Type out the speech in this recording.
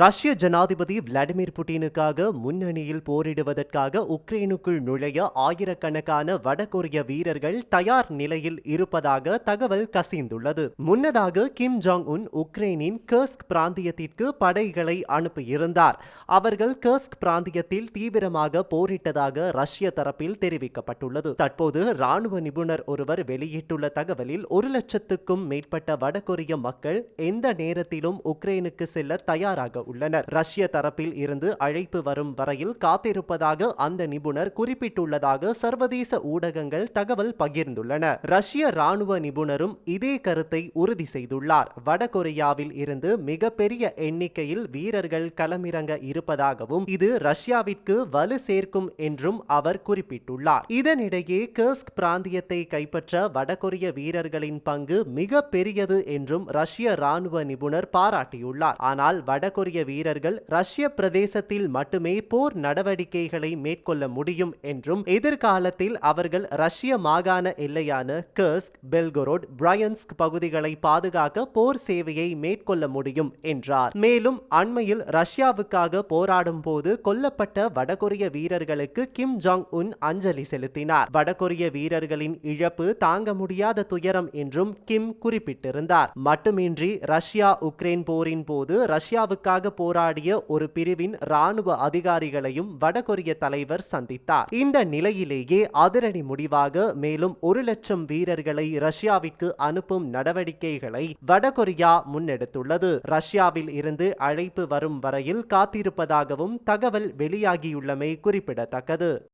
ரஷ்ய ஜனாதிபதி விளாடிமிர் புட்டினுக்காக முன்னணியில் போரிடுவதற்காக உக்ரைனுக்குள் நுழைய ஆயிரக்கணக்கான வடகொரிய வீரர்கள் தயார் நிலையில் இருப்பதாக தகவல் கசிந்துள்ளது. முன்னதாக கிம் ஜாங் உன் உக்ரைனின் கர்ஸ்க் பிராந்தியத்திற்கு படைகளை அனுப்பியிருந்தார். அவர்கள் கர்ஸ்க் பிராந்தியத்தில் தீவிரமாக போரிட்டதாக ரஷ்ய தரப்பில் தெரிவிக்கப்பட்டுள்ளது. தற்போது ராணுவ நிபுணர் ஒருவர் வெளியிட்டுள்ள தகவலில் ஒரு லட்சத்துக்கும் மேற்பட்ட வடகொரிய மக்கள் எந்த நேரத்திலும் உக்ரைனுக்கு செல்ல தயாராக உள்ளனர். ரஷ்ய தரப்பில் இருந்து அழைப்பு வரும் வரையில் காத்திருப்பதாக அந்த நிபுணர் குறிப்பிட்டுள்ளதாக சர்வதேச ஊடகங்கள் தகவல் பகிர்ந்துள்ளன. ரஷ்ய ராணுவ நிபுணரும் இதே கருத்தை உறுதி செய்துள்ளார். வடகொரியாவில் இருந்து மிகப்பெரிய எண்ணிக்கையில் வீரர்கள் களமிறங்க இருப்பதாகவும் இது ரஷ்யாவிற்கு வலு சேர்க்கும் என்றும் அவர் குறிப்பிட்டுள்ளார். இதனிடையே கர்ஸ்க் பிராந்தியத்தை கைப்பற்ற வடகொரிய வீரர்களின் பங்கு மிக பெரியது என்றும் ரஷ்ய ராணுவ நிபுணர் பாராட்டியுள்ளார். ஆனால் வடகொரிய வீரர்கள் ரஷ்ய பிரதேசத்தில் மட்டுமே போர் நடவடிக்கைகளை மேற்கொள்ள முடியும் என்றும் எதிர்காலத்தில் அவர்கள் ரஷ்ய மாகாண எல்லையான கர்ஸ்க் பெல்கொரோட் பிரயன்ஸ்க் பகுதிகளை பாதுகாக்க போர் சேவையை மேற்கொள்ள முடியும் என்றார். மேலும் அண்மையில் ரஷ்யாவுக்காக போராடும் போது கொல்லப்பட்ட வடகொரிய வீரர்களுக்கு கிம் ஜாங் உன் அஞ்சலி செலுத்தினார். வடகொரிய வீரர்களின் இழப்பு தாங்க முடியாத துயரம் என்றும் கிம் குறிப்பிட்டிருந்தார். மட்டுமின்றி ரஷ்யா உக்ரைன் போரின் போது ரஷ்யாவுக்காக போராடிய ஒரு பிரிவின் ராணுவ அதிகாரிகளையும் வடகொரிய தலைவர் சந்தித்தார். இந்த நிலையிலேயே அதிரடி முடிவாக மேலும் ஒரு லட்சம் வீரர்களை ரஷ்யாவிற்கு அனுப்பும் நடவடிக்கைகளை வடகொரியா முன்னெடுத்துள்ளது. ரஷ்யாவில் இருந்து அழைப்பு வரும் வரையில் காத்திருப்பதாகவும் தகவல் வெளியாகியுள்ளமை குறிப்பிடத்தக்கது.